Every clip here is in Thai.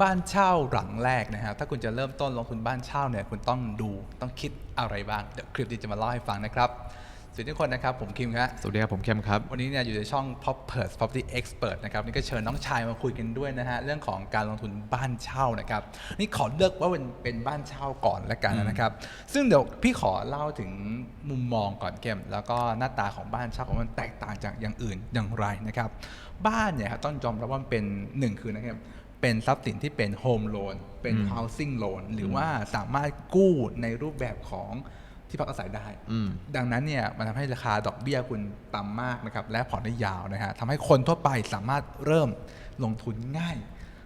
บ้านเช่าหลังแรกนะครับถ้าคุณจะเริ่มต้นลงทุนบ้านเช่าเนี่ยคุณต้องดูต้องคิดอะไรบ้างเดี๋ยวคลิปนี้จะมาเล่าให้ฟังนะครับสวัสดีทุกคนนะครับ ผมคิมครับสวัสดีครับ ผมเข้มครับ วันนี้เนี่ยอยู่ในช่อง Pop p e r s Property Expert นะครับนี่ก็เชิญน้องชายมาคุยกันด้วยนะฮะเรื่องของการลงทุนบ้านเช่านะครับนี่ขอเลือกว่าเป็นเป็นบ้านเช่าก่อนละกันนะครับ ซึ่งเดี๋ยวพี่ขอเล่าถึงมุมมองก่อนเกมแล้วก็หน้าตาของบ้านเช่าของมันแตกต่างจากอย่างอื่นอย่างไรนะครับบ้านเนี่ยครับต้องยอมรับว่ามันเป็นหนึ่งคือนะครับ เป็นทรัพย์สินที่เป็นโฮมโลนเป็นอืม housing loan หรือว่าสามารถกู้ในรูปแบบของที่พักอาศัยได้อืมดังนั้นเนี่ยมันทำให้ราคาดอกเบี้ยคุณต่ำมากนะครับและผ่อนได้ยาวนะฮะทำให้คนทั่วไปสามารถเริ่มลงทุนง่าย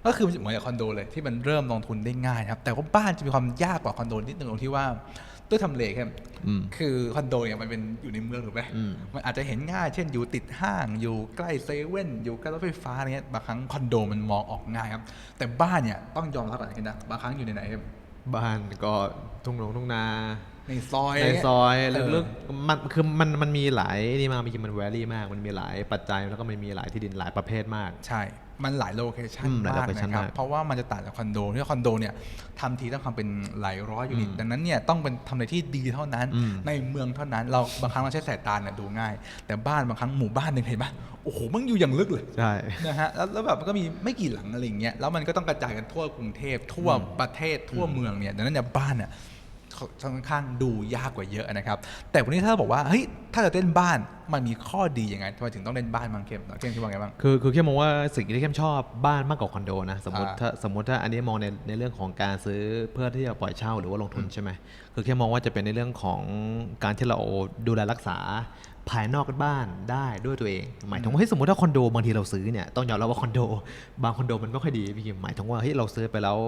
ก็คือเหมือนกับคอนโดเลยที่มันเริ่มลงทุนได้ง่ายนะครับแต่ว่าบ้านจะมีความยากกว่าคอนโดนิดนึงตรงที่ว่า ด้วยทำเลครับอืมคือคอนโดเนี่ยมันเป็นอยู่ในเมืองถูกไหมอืมมันอาจจะเห็นง่าย เช่นอยู่ติดห้าง อยู่ใกล้เซเว่น อยู่ใกล้รถไฟฟ้าอะไรเงี้ย บางครั้งคอนโดมันมองออกง่ายครับ แต่บ้านเนี่ยต้องยอมรับก่อนนะบางครั้งอยู่ในไหนครับบ้านก็ทุ่งหลงทุ่งนา ในซอยในซอยเออลึกๆมันคือมันมันมีหลายนี่มากจริงๆมันแวรี่มาก มันมีหลายปัจจัยแล้วก็มันมีหลายที่ดินหลายประเภทมาก ใช่ มันหลายโลเคชันอืมหลายมาก location นะครับมากเพราะว่ามันจะต่างจากคอนโดที่คอนโดเนี่ยทำทีต้องทำเป็นหลายร้อยยูนิตอืมดังนั้นเนี่ยต้องเป็นทำในที่ดีเท่านั้นอืมในเมืองเท่านั้น เราบางครั้งเราใช้สายตาเนี่ยดูง่าย แต่บ้านบางครั้งหมู่บ้านหนึ่งเห็นปะโอ้โหมันอยู่อย่างลึกเลยใช่นะฮะแล้วแล้วแบบมันก็มีไม่กี่หลังอะไรอย่างเงี้ยแล้วมันก็ต้องกระจายกันทั่วกรุงเทพทั่วประเทศทั่วเมืองเนี่ยดังนั้นเนี่ยบ้านเนี่ย ค่อนข้างดูยากกว่าเยอะนะครับ แต่วันนี้ถ้าบอกว่าเฮ้ยถ้าจะเล่นบ้านมันมีข้อดียังไงทำไมถึงต้องเล่นบ้านบางเข้มเข้มคิดว่าไงบ้างคือคือเข้มมองว่าสิ่งที่เข้มชอบบ้านมากกว่าคอนโดนะสมมติอ่าถ้าสมมติถ้าอันนี้มองในในเรื่องของการซื้อเพื่อที่จะปล่อยเช่าหรือว่าลงทุนใช่ไหมคือเข้มมองว่าจะเป็นในเรื่องของการที่เราดูแลรักษาภายนอกบ้านได้ด้วยตัวเอง หมายถึงว่าเฮ้ยสมมติถ้าคอนโดบางทีเราซื้อเนี่ยต้องยอมรับว่าคอนโด บางคอนโดมันไม่ค่อยดีพี่คิมหมายถึงว่าเฮ้ยเราซื้อไปแล้ว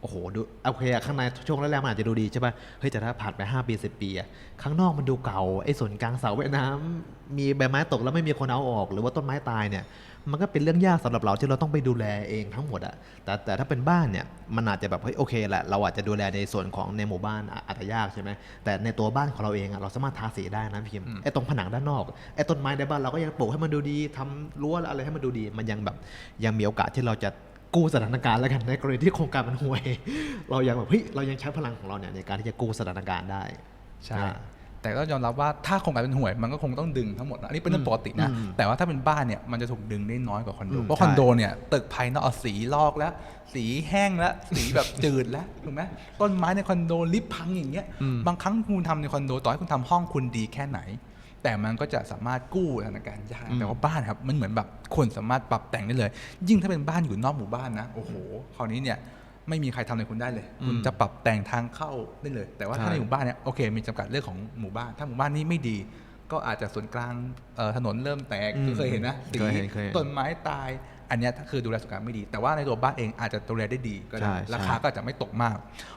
โอ้โหดูโอเคอะข้างในช่วงแรกๆมันอาจจะดูดีใช่ป่ะเฮ้ยแต่ถ้าผ่านไป 5 ปี 10 ปีอะข้างนอกมันดูเก่าไอ้ส่วนกลางเสาว่ายน้ำมีใบไม้ตกแล้วไม่มีคนเอาออก หรือว่าต้นไม้ตายเนี่ย มันก็เป็นเรื่องยากสำหรับเราที่เราต้องไปดูแลเองทั้งหมดอะแต่แต่ถ้าเป็นบ้านเนี่ยมันอาจจะแบบเฮ้ยโอเคแหละเราอาจจะดูแลในส่วนของในหมู่บ้านอะอาจจะยากใช่ไหมแต่ในตัวบ้านของเราเองอะเราสามารถทาสีได้นะพี่คิมไอ้ตรงผนังด้านนอกไอ้ต้นไม้ในบ้านเราก็ยังปลูกให้มันดูดีทำรั้วอะไรให้มันดูดี มันยังแบบยังมีโอกาสที่เราจะ กู้สถานการณ์แล้วกันในกรณีที่โครงการมันห่วย เรายังแบบเฮ้ยเรายังใช้พลังของเราเนี่ยในการที่จะกู้สถานการณ์ได้ใช่อ่าแต่ก็ยอมรับว่าถ้าโครงการเป็นห่วยมันก็คงต้องดึงทั้งหมดนะอันนี้เป็นเรื่องปกตินะอืมแต่ว่าถ้าเป็นบ้านเนี่ยมันจะถูกดึงได้น้อยกว่าคอนโดอืมเพราะใช่คอนโดเนี่ยตึกภายนอกเอาสีลอกแล้ว สีแห้งแล้ว สีแบบจืดแล้วถูกไหมต้นไม้ในคอนโดลิฟต์พังอย่างเงี้ยอืมบางครั้งคุณทำในคอนโดต่อให้คุณทำห้องคุณดีแค่ไหน แต่มันก็จะสามารถกู้สถานการณ์ยากแต่ว่าบ้านครับมันเหมือนแบบคนสามารถปรับแต่งได้เลย ยิ่งถ้าเป็นบ้านอยู่นอกหมู่บ้านนะโอ้โหคราวนี้เนี่ยไม่มีใครทำอะไรคุณได้เลย คุณจะปรับแต่งทางเข้าได้เลย แต่ว่าถ้าใช่ในหมู่บ้านเนี่ยโอเค มีจำกัดเรื่องของหมู่บ้าน ถ้าหมู่บ้านนี้ไม่ดี ก็อาจจะส่วนกลางเอ่อถนนเริ่มแตกอืมเคยเห็นนะสีเคยเห็นเคยเห็นต้นไม้ตาย อันเนี้ยถ้าคือดูแลสุขภาพไม่ดี แต่ว่าในตัวบ้านเองอาจจะดูแลได้ดีก็ได้ใช่ใช่ราคาก็อาจจะไม่ตกมาก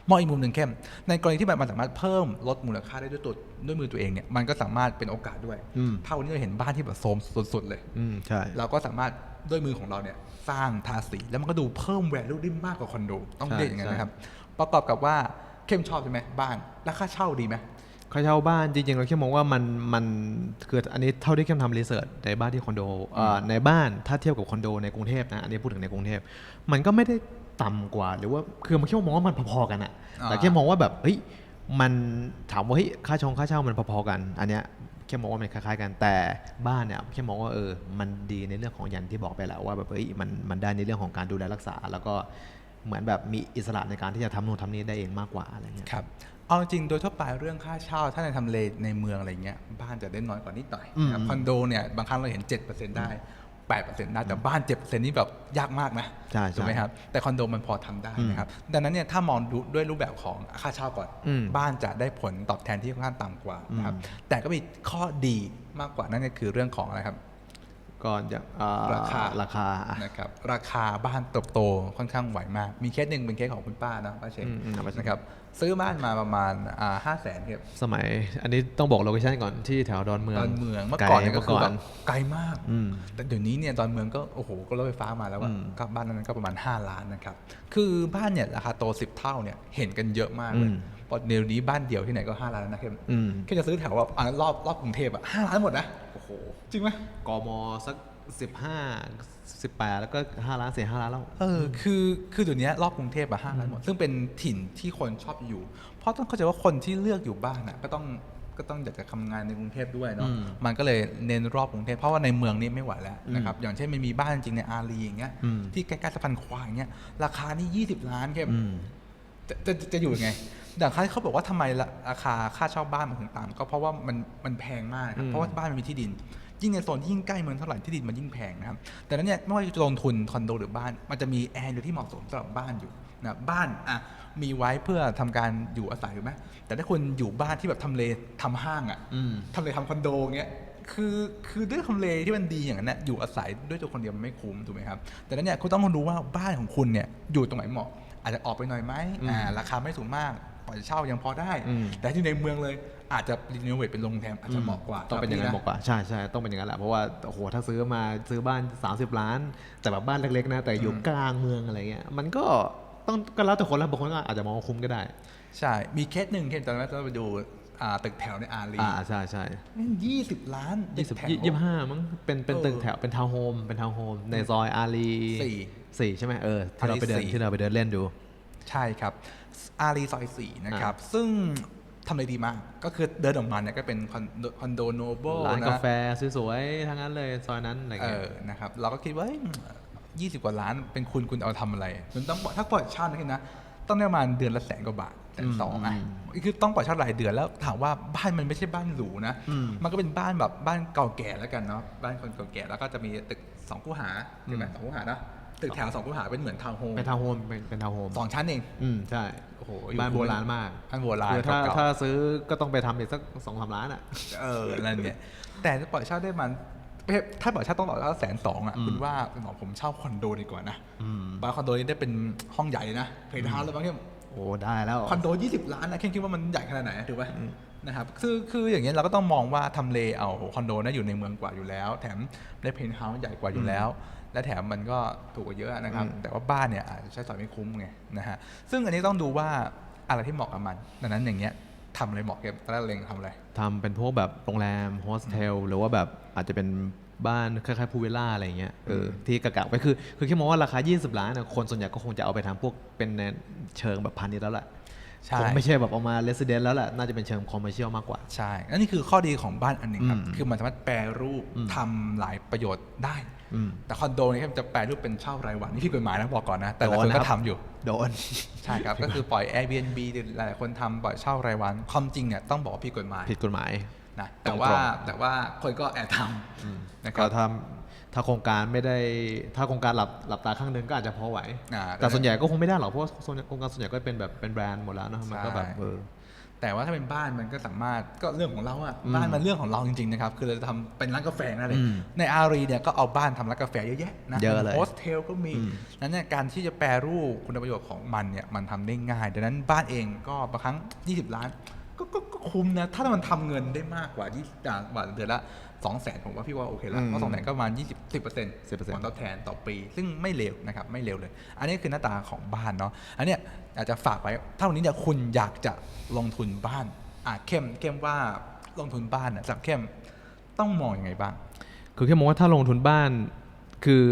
มองอีกมุมหนึ่งเข้ม ในกรณีที่มันสามารถเพิ่มลดมูลค่าได้ด้วยตัวด้วยมือตัวเองเนี่ยมันก็สามารถเป็นโอกาสด้วยอืมถ้าวันนี้เราเห็นบ้านที่แบบโทรมสุดๆเลยอืมใช่เราก็สามารถด้วยมือของเราเนี่ยสร้างทาสีแล้วมันก็ดูเพิ่มแวลูได้มากกว่าคอนโดต้องใช่เรียกอย่างนั้นใช่นะครับ ประกอบกับว่าเข้มชอบใช่ไหมบ้านราคาเช่าดีไหม ค่าเช่าบ้านจริงๆเราแค่มองว่ามันมันคืออันนี้เท่าที่เข้มทำรีเสิร์ชในบ้านที่คอนโดเอ่อในบ้านถ้าเทียบกับคอนโดในกรุงเทพนะอันนี้พูดถึงในกรุงเทพมันก็ไม่ได้ต่ำกว่า หรือว่าคือมันแค่มองว่ามันพอๆกันอะอ่าแต่แค่มองว่าแบบเฮ้ยมันถามว่าเฮ้ยค่าชงค่าเช่ามันพอๆกัน อันเนี้ยแค่มองว่ามันคล้ายๆกันแต่บ้านเนี่ยแค่มองว่าเออมันดีในเรื่องของอย่างที่บอกไปแล้วว่าแบบเฮ้ยมันมันได้ในเรื่องของการดูแลรักษา แล้วก็ เหมือนแบบมีอิสระในการที่จะทำนู่นทำนี่ได้เองมากกว่าอะไรเงี้ยครับ เอาจริงๆโดยทั่วไปเรื่องค่าเช่า ถ้าในทำเลในเมืองอะไรเงี้ยบ้านจะได้น้อยกว่านิดหน่อยนะครับอืมคอนโดเนี่ยบางครั้งเราเห็น 7%ได้ 8%ได้แต่บ้าน7%นี่แบบยากมากนะใช่ใช่ถูกไหมครับแต่คอนโดมันพอทำได้นะครับดังนั้นเนี่ยถ้ามองดูด้วยรูปแบบของค่าเช่าก่อน อืมบ้านจะได้ผลตอบแทนที่ค่อนข้างต่ำกว่านะครับแต่ก็มีข้อดีมากกว่านั่นก็คือเรื่องของอะไรครับ ก่อนจะอ่ราคาราคาอะนะครับราคาบ้านเติบโตค่อนข้างไหวมาก มีเคสหนึ่งเป็นเคสของคุณป้านะป้าเชงอืมอืมป้าเช็งนะครับซื้อบ้านมาประมาณอ่าห้าแสนครับสมัย อันนี้ต้องบอกโลเคชั่นก่อนที่แถวดอนเมืองดอนเมืองเมื่อก่อนเนี่ยก็ไคือแบบนไกลมากอืมแต่เดี๋ยวนี้เนี่ยดอนเมืองก็โอ้โหก็รถไฟฟ้ามาแล้วอะอืมก็บ้านนั้นก็ประมาณ 5 ล้านนะครับคือบ้านเนี่ยราคาโต 10 เท่าเนี่ยเห็นกันเยอะมากเลยอืม เพราะเดี๋ยวนี้บ้านเดี่ยวที่ไหนก็5ล้านแล้วนะเข้มอืมแค่จะซื้อแถวแบบอ่ารอบรอบกรุงเทพอะห้าล้านหมดนะโอ้โหจริงไหมกมสักสิบห้าสิบแปดแล้วก็ห้าล้านสี่ห้าล้านแล้วเออคือคือเดี๋ยวนี้รอบกรุงเทพอะห้าล้านหมด ซึ่งเป็นถิ่นที่คนชอบอยู่ เพราะต้องเข้าใจว่าคนที่เลือกอยู่บ้านอะก็ต้องก็ต้องอยากจะทำงานในกรุงเทพด้วยเนาะอืมมันก็เลยเน้นรอบกรุงเทพเพราะว่าในเมืองนี่ไม่ไหวแล้วนะครับอย่างเช่นมันมีบ้านจริงในอารีอย่างเงี้ยอืมที่ใกล้ๆสะพานควายอย่างเงี้ยราคานี่ 20 ล้านแค่อืม จะจะจะอยู่ยังไงดังเขาบอกว่าทำไมละราคาค่าเช่าบ้านมันถึงต่ำก็เพราะว่ามันมันแพงมากครับอืมเพราะว่าบ้านมันมีที่ดิน ยิ่งในโซนที่ยิ่งใกล้เมืองเท่าไหร่ที่ดินมันยิ่งแพงนะครับแต่นั้นเนี่ยไม่ว่าจะลงทุนคอนโดหรือบ้าน มันจะมีแอร์อยู่ที่เหมาะสมสำหรับบ้านอยู่นะบ้านอะมีไว้เพื่อทำการอยู่อาศัยถูกไหมแต่ถ้าคุณอยู่บ้านที่แบบทำเลทำห้างอะอืมทำเลทำคอนโดเงี้ยคือคือด้วยทำเลที่มันดีอย่างนั้นนะอยู่อาศัยด้วยตัวคนเดียวมันไม่คุ้มถูกไหมครับแต่นั้นเนี่ยคุณต้องรู้ว่าบ้านของคุณเนี่ยอยู่ตรงไหนเหมาะ อาจจะออกไปหน่อยไหมอืมอ่าราคาไม่สูงมากปล่อยเช่ายังพอได้อืมแต่ที่ในเมืองเลยอาจจะรีโนเวทเป็นโรงแรมอาจจะเหมาะกว่าต้องเป็นอย่างนั้นสำหบรัอบกว่าใช่ใช่ต้องเป็นอย่างนั้นแหละเพราะว่าโอ้โหถ้าซื้อมาซื้อบ้าน 30 ล้าน แต่แบบบ้านเล็กๆนะแต่อยู่กลางเมืองอะไรเงี้ยมันก็ต้องก็แล้วแต่คนแล้วบางคนก็อาจจะมองว่าคุ้มก็ได้ ใช่มีเคสหนึ่งเคสตอนนั้นเราไปดูอ่า ตึกแถวในอารีอ่าใช่ใช่ยี่สิบล้านยี่สิบตึกแถวยี่สิบห้ามั้งเป็นเป็นเออตึกแถวเป็นทาวน์โฮมเป็นทาวน์โฮมในซอยอารีสี่สี่ใช่ไหมเออที่เราไปเดินอารีสี่ที่เราไปเดินเล่นดู ใช่ครับ อารีซอยสี่นะครับ ซึ่งทำเลดีมาก ก็คือเดินออกมาเนี่ยก็เป็นคอนโดคอนโดโนเบิลร้านนะกาแฟสวยๆทั้งนั้นเลยซอยนั้นอะไรเอเงี้ยอนะครับ เราก็คิดว่ายี่สิบกว่าล้านเป็นคุณคุณเอาทำอะไรคุณต้องถ้าปล่อยเช่านะคิดนะ ต้องได้ประมาณเดือนละแสนกว่าบาท แสนสองอะคือต้องปล่อยเช่ารายเดือนแล้วถามว่าบ้านมันไม่ใช่บ้านหรูนะอืมมันก็เป็นบ้านแบบบ้านเก่าแก่แล้วกันเนาะบ้านคนเก่าแก่แล้วก็จะมีตึกสองคู่หาใช่ไหมสองคู่หานะตึกแถวสองคู่หาเป็นเหมือนทาวน์โฮมเป็นทาวน์โฮมเป็นเป็นทาวน์โฮมสองชั้นเอง อืมใช่โอ้โหบ้านโบราณมากบ้านโบราณคือถ้าเก่าๆถ้าซื้อก็ต้องไปทำอีกสักสองสามล้านอะเออนั่นเนี่ยแต่ถ้าปล่อยเช่าได้มันถ้าปล่อยเช่าต้องปล่อยเช่าแสนสองอะอืมคุณว่าหมอผมเช่าคอนโดดีกว่านะอืมบางคอนโดนี่ได้เป็นห้องใหญ่เลยนะเพนท์เฮาส์แล้วบางที โอ้ได้แล้วคอนโด 20 ล้านนะแค่คิดว่ามันใหญ่ขนาดไหนถูกป่ะนะครับคือคืออย่างเงี้ยเราก็ต้องมองว่าทำเลเอาคอนโดนะอยู่ในเมืองกว่าอยู่แล้ว แถมได้เพนท์เฮาส์ใหญ่กว่าอยู่แล้ว และแถมมันก็ถูกกว่าเยอะนะครับอืมแต่ว่าบ้านเนี่ยอาจจะใช้สอยไม่คุ้มไงนะฮะซึ่งอันนี้ต้องดูว่าอะไรที่เหมาะกับมัน ดังนั้นอย่างเงี้ยทำอะไรเหมาะกับตอนแรกเล็งทำอะไรทำเป็นพวกแบบโรงแรมโฮสเทลหรือว่าแบบอาจจะเป็น บ้านคล้ายๆพูลวิลล่าอะไรเงี้ยเออที่กะกะไปคือ คือแค่มองว่าราคา 20 ล้านนะคนส่วนใหญ่ก็คงจะเอาไปทำพวกเป็นในเชิงแบบพาณิชย์แล้วแหละใช่คงไม่ใช่แบบเอามาเลสเดนแล้วแหละน่าจะเป็นเชิงคอมเมอร์เชียลมากกว่า ใช่และนี่คือข้อดีของบ้านอันหนึ่งครับอืมคือมันสามารถแปรรูปอืมทำหลายประโยชน์ได้อืมแต่คอนโดนี่ครับจะแปรรูปเป็นเช่ารายวันนี่พี่กฎหมายนะบอกก่อนนะ แต่หลายโดคนนนะคก็รับทำอยู่ โดน ใช่ครับ ก็คือปล่อย Airbnb หรือหลายๆคนทำปล่อยเช่ารายวันความจริงเนี่ยต้องบอกว่าผิดกฎหมาย ผิดกฎหมาย นะตรแต่งๆว่าแต่ว่าคนก็แอบทำนะคก็รับทำถ้าโครงการไม่ได้ถ้าโครงการหลับหลับตาข้างหนึงก็อาจจะพอไหวอ่าแต่ส่วนใหญ่ก็คงไม่ได้หรอกเพราะว่าโครงการส่วนใหญ่ก็เป็นแบบเป็นแบรนด์หมดแล้วเนอะมันก็แบบใช่เออแต่ว่าถ้าเป็นบ้านมันก็สามารถก็เรื่องของเราอะอืมบ้านมันเรื่องของเราจริงๆนะครับคือเราจะทำเป็นร้านกาแฟนั่นเลยอืมในอารีเนี่ยก็เอาบ้านทำร้านกาแฟเยอะแยะนะเยอะเลยโฮสเทลก็มีอืมนั้นเนี่ยการที่จะแปรรูปคุณประโยชน์ของมันเนี่ยมันทำได้ง่าย ดังนั้นบ้านเองก็บางครั้ง 20 ล้าน ก็ก็ก็คุ้มนะ ถ้ามันทำเงินได้มากกว่า20อ่าบาทเดือนละ2 0 0แสนผมว่าพี่ว่าโอเคแล้วอืมเพราะสองแสนก็ประมาณ20 10เปอร์เซ็นต์10%ผลตอบแทนต่อปี ซึ่งไม่เลวนะครับ ไม่เลวเลย อันนี้คือหน้าตาของบ้านเนาะอันเนี้ยอยากจะฝากไว้ถ้าวันนี้เนี่ยคุณอยากจะลงทุนบ้านอะเข้มเข้มว่าลงทุนบ้านน่ะสำหรับเข้มต้องมองยังไงบ้าง คือแค่มองว่าถ้าลงทุนบ้านคือ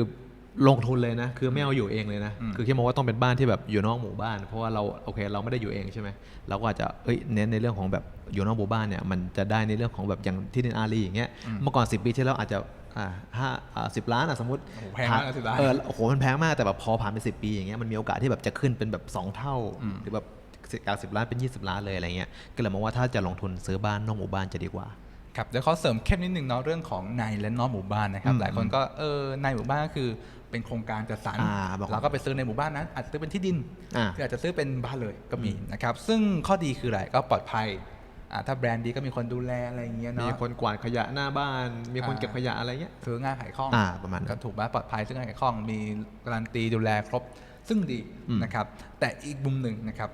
ลงทุนเลยนะ คือไม่เอาอยู่เองเลยนะอืมคือแค่มองว่าต้องเป็นบ้านที่แบบอยู่นอกหมู่บ้าน เพราะว่าเราโอเคเราไม่ได้อยู่เองใช่ไหมเราก็อาจจะเอ้ยเน้นในเรื่องของแบบอยู่นอกหมู่บ้านเนี่ยมันจะได้ในเรื่องของแบบอย่างที่ดินอารีอย่างเงี้ยเมื่อก่อน 10 ปีที่แล้วอาจจะอ่าห้าอ่าสิบล้านอะสมมติโอ้โหแพงมากนะ10ล้านเออโอ้โหมันแพงมากแต่แบบพอผ่านไปสิปีอย่างเงี้ยมันมีโอกาสที่แบบจะขึ้นเป็นแบบสองเท่าอืมหรือแบบจากสิบล้านเป็น 20 ล้านเลยอะไรเงี้ยก็เลยมองว่าถ้าจะลงทุนซื้อบ้านนอกหมู่บ้านจะดีกว่าครับเดี๋ยวเขาเสริมเข้มนิดนึงเนาะเรื่องของในและนอกหมู่บ้านนะครับอืมหลายคนก็เออในหมู่บ้านก็คือ เป็นโครงการจัดสรรอ่าบอกเราก็ไปซื้อในหมู่บ้านนั้น อาจจะซื้อเป็นที่ดินอ่า หรืออาจจะซื้อเป็นบ้านเลยก็มีนะครับ ซึ่งข้อดีคืออะไรก็ปลอดภัยอ่าถ้าแบรนด์ดีก็มีคนดูแลอะไรอย่างเงี้ยมีเนาะคนกวาดขยะหน้าบ้าน มีคนอ่า เก็บขยะอะไรเงี้ย ซื้อง่ายขายคล่องอ่าประมาณนั้นก็ถูกไหมปลอดภัยซึ่งง่ายขายคล่อง มีการันตีดูแลครบ ซึ่งดีอืมนะครับ แต่อีกมุมหนึ่งนะครับ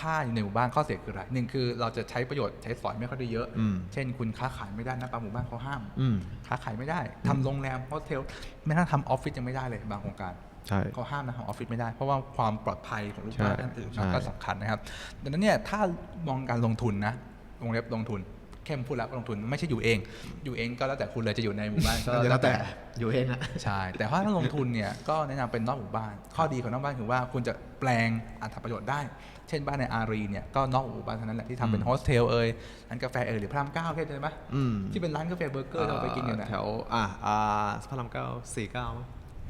ถ้าอยู่ในหมู่บ้านข้อเสียคืออะไรหนึ่งคือเราจะใช้ประโยชน์ใช้สอยไม่ค่อยได้เยอะอืมเช่น คุณค้าขายไม่ได้นะบางหมู่บ้านเขาห้ามอืมค้าขายไม่ได้ทำโรงแรมโฮสเทลไม่ทั้งทำออฟฟิศยังไม่ได้เลยบางโครงการใช่เขาห้ามนะทำออฟฟิศไม่ได้ เพราะว่าความปลอดภัยของลูกบ้านใช่ท่านอื่นใช่ก็สำคัญนะครับดังนั้นเนี่ยถ้ามองการลงทุนนะวงเล็บลงทุน เข้มพูดแล้วลงทุนไม่ใช่อยู่เอง อยู่เองก็แล้วแต่คุณเลยจะอยู่ในหมู่บ้านก็ก็แล้วแต่อยู่เองอะใช่แต่ว่าถ้าลงทุนเนี่ยก็แนะนำเป็นนอกหมู่บ้าน ข้อดีของนอกบ้านคือว่าคุณจะแปลงอัตประโยชน์ได้ เช่นบ้านในอารีเนี่ยก็นอกหมู่บ้านเท่านั้นแหละที่ทำเป็นอืมโฮสเทลเอ่ยร้านกาแฟเอ่ยหรือพระรามเก้าแค่ใช่ไหมอืมที่เป็นร้านกาแฟเบอร์เกอร์ที่เราไปกินกันนะแถวอ่าอ่าพระรามเก้าสี่เก้า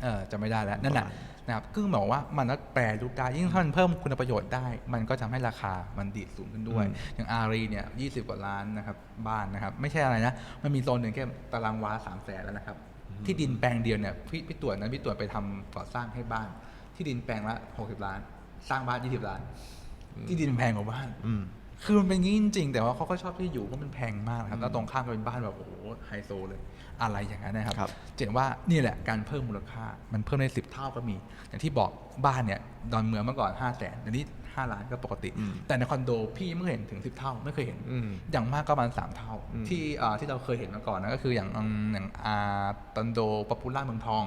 เออจะไม่ได้แล้วนั่นแหละประมาณนะครับกึ่งบอกว่ามันก็แปรรูปได้ยิ่งถ้ามันเพิ่มคุณประโยชน์ได้ มันก็จะทำให้ราคามันดีดสูงขึ้นด้วยอืมอย่างอารีเนี่ยยีกว่าล้านนะครับบ้านนะครับ ไม่ใช่อะไรนะ มันมีโซนหนึ่งแค่ตารางวาสามแสนแล้วนะครับ ที่ดินแปลงเดียวเนี่ยพี่พี่ตรวจนะพี่ตรวจไปทำก่อสร้างให้บ้าน ที่ดินแปลงละหกสิบล้าน สร้างบ้านยี่สิบล้าน ที่ดินแพงกว่าบ้านอืมคือมันเป็นงี้จริงๆแต่ว่าเขาก็ชอบที่อยู่เพราะมันแพงมากนะครับแล้วตรงข้ามก็เป็นบ้านแบบโอ้โหไฮโซเลย อะไรอย่างนั้นนะครับครับ เห็นว่านี่แหละการเพิ่มมูลค่ามันเพิ่มได้สิบเท่าก็มี อย่างที่บอกบ้านเนี่ยดอนเมืองเมื่อก่อน5้าแสนเดี๋ยวนี้ห้าล้านก็ปกติอืมแต่ในคอนโดพี่ไม่เคยเห็นถึง10เท่าไม่เคยเห็นอืมอย่างมากก็ประมาณสามเท่าอืมที่อ่าที่เราเคยเห็นมาก่อนนะก็คืออย่างอืมอย่างอาตันโดปปูล่าเมืองทอง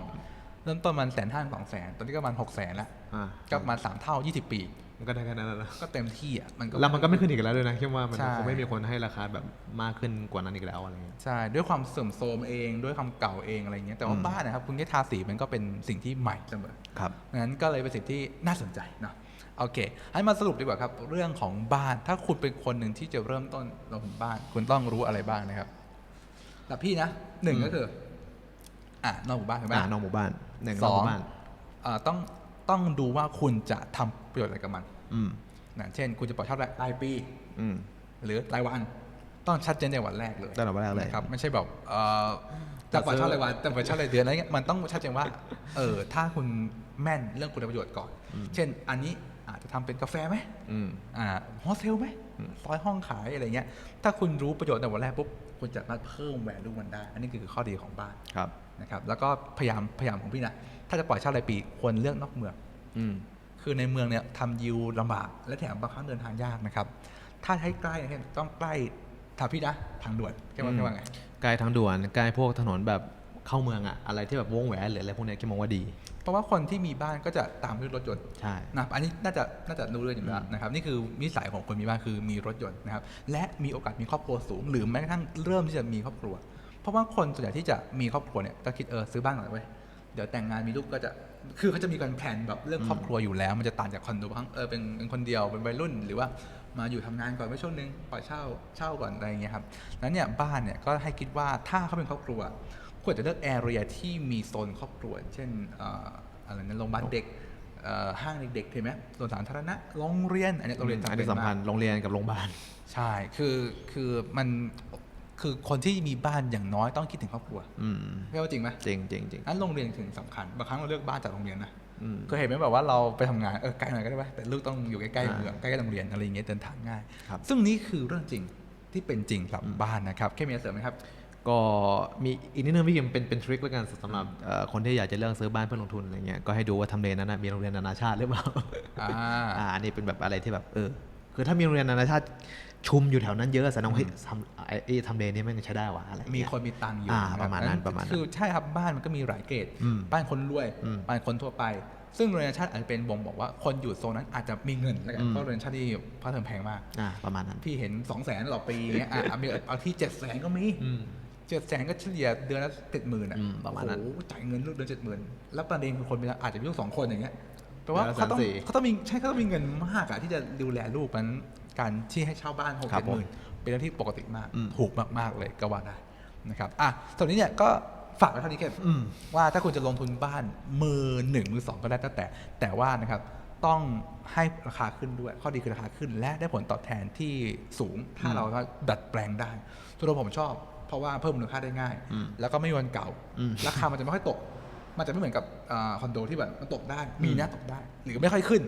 เริ่มต้นมันแสนห้าสองแสนตอนนี้ก็ประมาณหกแสนละอ่าก็ประมาณสามเท่า20ปี มันก็ได้แค่นั้นแหละนะก็เต็มที่อะมันก็ แล้วมันก็ไม่ขึ้นอีกแล้วด้วยนะคิดว่ามันใช่ คงไม่มีคนให้ราคาแบบมากขึ้นกว่านั้นอีกแล้วอะไรเงี้ย ใช่ด้วยความเสื่อมโทรมเองด้วยความเก่าเองอะไรเงี้ยแต่ว่าอืม บ้านนะครับคุณแค่ทาสีมันก็เป็นสิ่งที่ใหม่เสมอ ครับ งั้นก็เลยเป็นสิ่งที่น่าสนใจเนาะโอเค ให้มาสรุปดีกว่าครับ เรื่องของบ้านถ้าคุณเป็นคนหนึ่งที่จะเริ่มต้นลงทุนบ้าน คุณต้องรู้อะไรบ้างนะครับแต่พี่นะหนึ่งอืม ก็คือ อะนอกหมู่บ้านถูกไหม อ่านอกหมู่บ้านหนึ่งนสอกอหงมู่บ้านเอ่อต้อง ต้องดูว่าคุณจะทำประโยชน์อะไรกับมันอืมนะเช่น คุณจะปล่อยเช่ารายปี อืม หรือรายวัน ต้องชัดเจนในวันแรกเลยตั้งแต่วันแรกเลยนะครับไม่ใช่แบบเอ่อจะปล่อยเช่ารายวันจะปล่อยเช่ารายเดือนอะไรเงี้ยมันต้องชัดเจนว่าเออถ้าคุณแม่นเรื่องคุณประโยชน์ก่อนเช่น อันนี้อาจจะทำเป็นกาแฟไหม อืม อ่าโฮสเทลไหมซอยห้องขายอะไรเงี้ย ถ้าคุณรู้ประโยชน์ในวันแรกปุ๊บคุณจะมาเพิ่มแวลูมันได้ อันนี้คือข้อดีของบ้านครับ นะครับ แล้วก็พยายามพยายามของพี่นะ ถ้าจะปล่อยเช่ารายปีควรเลือกนอกเมืองอืมคือในเมืองเนี่ยทำยิวลำบากและแถมบางครั้งเดินทางยากนะครับ ถ้าให้ใกล้เนี่ยต้องใกล้ถามพี่นะทางด่วนแค่ว่าอืมแค่ว่าไงใกล้ทางด่วนใกล้พวกถนนแบบเข้าเมืองอะอะไรที่แบบวงแหวนหรืออะไรพวกเนี้ยคิดมองว่าดี เพราะว่าคนที่มีบ้านก็จะตามด้วยรถยนต์ใช่นะอันนี้น่าจะน่าจะรู้เรื่องอยู่แล้วนะครับนี่คือนิสัยของคนมีบ้านคือมีรถยนต์นะครับและมีโอกาสมีครอบครัวสูง หรือแม้กระทั่งเริ่มที่จะมีครอบครัว เพราะว่าคนส่วนใหญ่ที่จะมีครอบครัวเนี่ยก็คิดเออซื้อบ้านก่อนเว้ย เดี๋ยวแต่งงานมีลูกก็จะคือเขาจะมีการแผนแบบเรื่องครอบครัวอยู่แล้ว มันจะต่างจากคอนโดบางเออเป็นเป็นคนเดียวเป็นวัยรุ่น หรือว่ามาอยู่ทำงานก่อนไว้ช่วงนึงปล่อยเช่าเช่าก่อนอะไรอย่างเงี้ยครับนั้นเนี่ยบ้านเนี่ยก็ให้คิดว่าถ้าเขาเป็นครอบครัวควรจะเลือกแอเรียที่มีโซนครอบครัว เช่นเอ่ออะไรนะโรงพยาบาลเด็กเอ่อห้างเด็กๆเห็นไหมสวนสาธารณะ โรงเรียน อันนี้โรงเรียนจำอันเป็นี้นสำคัมาญกโรงเรียนกับโรงพยาบาล ใช่ คือ คือมัน คือคนที่มีบ้านอย่างน้อยต้องคิดถึงครอบครัวอืมไม่ว่าจริงไหมจริงจริงจริงนั้นโรงเรียนถึงสำคัญ บางครั้งเราเลือกบ้านจากโรงเรียนนะอืมก็เห็นไหมแบบว่าเราไปทำงานเออไกลหน่อยก็ได้ไหมแต่ลูกต้องอยู่ใกล้ๆอ่าเมืองใกล้ๆโรงเรียนอะไรอย่างเงี้ยเดินทางง่ายครับซึ่งนี่คือเรื่องจริงที่เป็นจริงสำหรับบ้านนะครับแค่มีอะไรเสริมไหมครับก็มีอีกนิดนึงพี่กิมเป็นเป็นทริคแล้วกันสำหรับเอ่อคนที่อยากจะเลือกซื้อบ้านเพื่อลงทุนอะไรเงี้ยก็ให้ดูว่าทำเลนั้นนะมีโรงเรียนนานาชาติหรือเปล่าอ่าอ่าอันนี้เป็นแบบอะไรที่แบบเออคือถ้ามีโรงเรียนนานาชาติ ชุมอยู่แถวนั้นเยอะแสดงว่าเฮ้ยทำไอ้ไอ้ทำเลนี้มันใช้ได้ว่ะอะไรมีเงี้ยคนมีตังค์อยู่อ่าคบประมาณนั้นงั้ประมาณนั้นคือใช่ครับบ้านมันก็มีหลายเกรดอืมบ้านคนรวยอืมบ้านคนทั่วไป ซึ่งโรงเรียนชาติอาจจะเป็นบ่งบอกว่าคนอยู่โซนนั้นอาจจะมีเงินแล้วกันอืมเพราะโรงเรียนชาติที่ค่าเทอมแพงมากอ่าประมาณนั้นพี่เห็น2 0 0แสนต่อปีเงี้ยอะมีเอาที่7 0 0แสนก็มีอืมเจ็ดแสนก็เฉลี่ยเดือนละเจ็ดหมื่นอะอืมประมาณนั้นโอ้โหจ่ายเงินลูกเดือนเจ็ดหมื่นแล้วประเด็นคือคนมีอาจจะมีลูกสองคนอย่างเงี้ย แปลว่าเดือนละเขาต้องแสนสี่เขาต้องมีใช่เขาต้องมีเงินมากอะที่จะดูแลลูกมันการที่ให้เช่าบ้านหกครัเจ็บดหมื่นเป็นเรื่องที่ปกติมากอืมถูกมากๆเลยก็ว่าได้นะครับอะส่วนนี้เนี่ยก็ฝากไว้เท่านี้แค่อืม ว่าถ้าคุณจะลงทุนบ้านมือหนึ่งมือสองก็ได้ตั้งแต่แต่ว่านะครับต้องให้ราคาขึ้นด้วย ข้อดีคือราคาขึ้น และได้ผลตอบแทนที่สูงถ้าอืมเราดัดแปลงได้ตัวผมชอบ เพราะว่าเพิ่มมูลค่าได้ง่าย อืมแล้วก็ไม่มีวันเก่าอืม ราคามันจะไม่ค่อยตก มันจะไม่เหมือนกับอาคอนโดที่แบบมันตกได้ มีนะตกได้ หรือไม่ค่อยขึ้น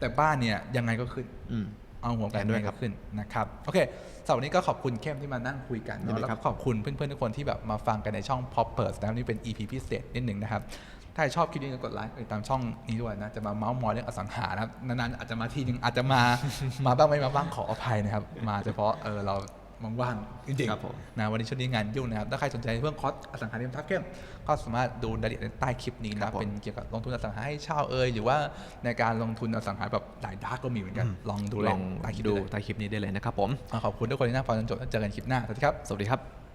แต่บ้านเนี่ยยังไงก็ขึ้นอืมเอาหัวกันเห็นด้วยงไงครัก็บขึ้นนะครับโอเคสำหรับวันนี้ก็ขอบคุณเข้มที่มานั่งคุยกันยินเนาะดีแล้วครัก็บขอบคุณเพื่อนๆทุกคนที่แบบมาฟังกันในช่อง Pop p e r s นะครับนี่เป็น EP พิเศษนิดหนึ่งนะครับถ้าใครชอบคลิปนี้ก็กดไลค์ติดตามช่องนี้ด้วยนะจะมาเมาส์มอยเรื่องอสังหานะครับนานๆอาจจะมาทีนึงอาจจะมามาบ้างไม่มาบ้างขออภัยนะครับมาเฉพาะเออเรา ว่างๆจริงครับผม ๆนะวันนี้ช่วงนี้งานยุ่งนะครับ ถ้าใครสนใจเรื่องคอร์สอสังหาริมทรัพย์เข้มก็สามารถดูรายละเอียดในใต้คลิปนี้ครันะบผมเป็นเกี่ยวกับลงทุนอสังหาให้เช่าเอ่ยหรือว่าในการลงทุนอสังหาแบบหลายดาร์กก็มีเหมือนกัน ลองดูลเลยองใต้คลิปดูนี้เลยใต้คลิปนี้ได้เลยนะครับผมอะขอบคุณทุกคนที่นั่งฟังจนจบแล้วเจอกันคลิปหน้าสวัสดีครับ สวัสดีครับ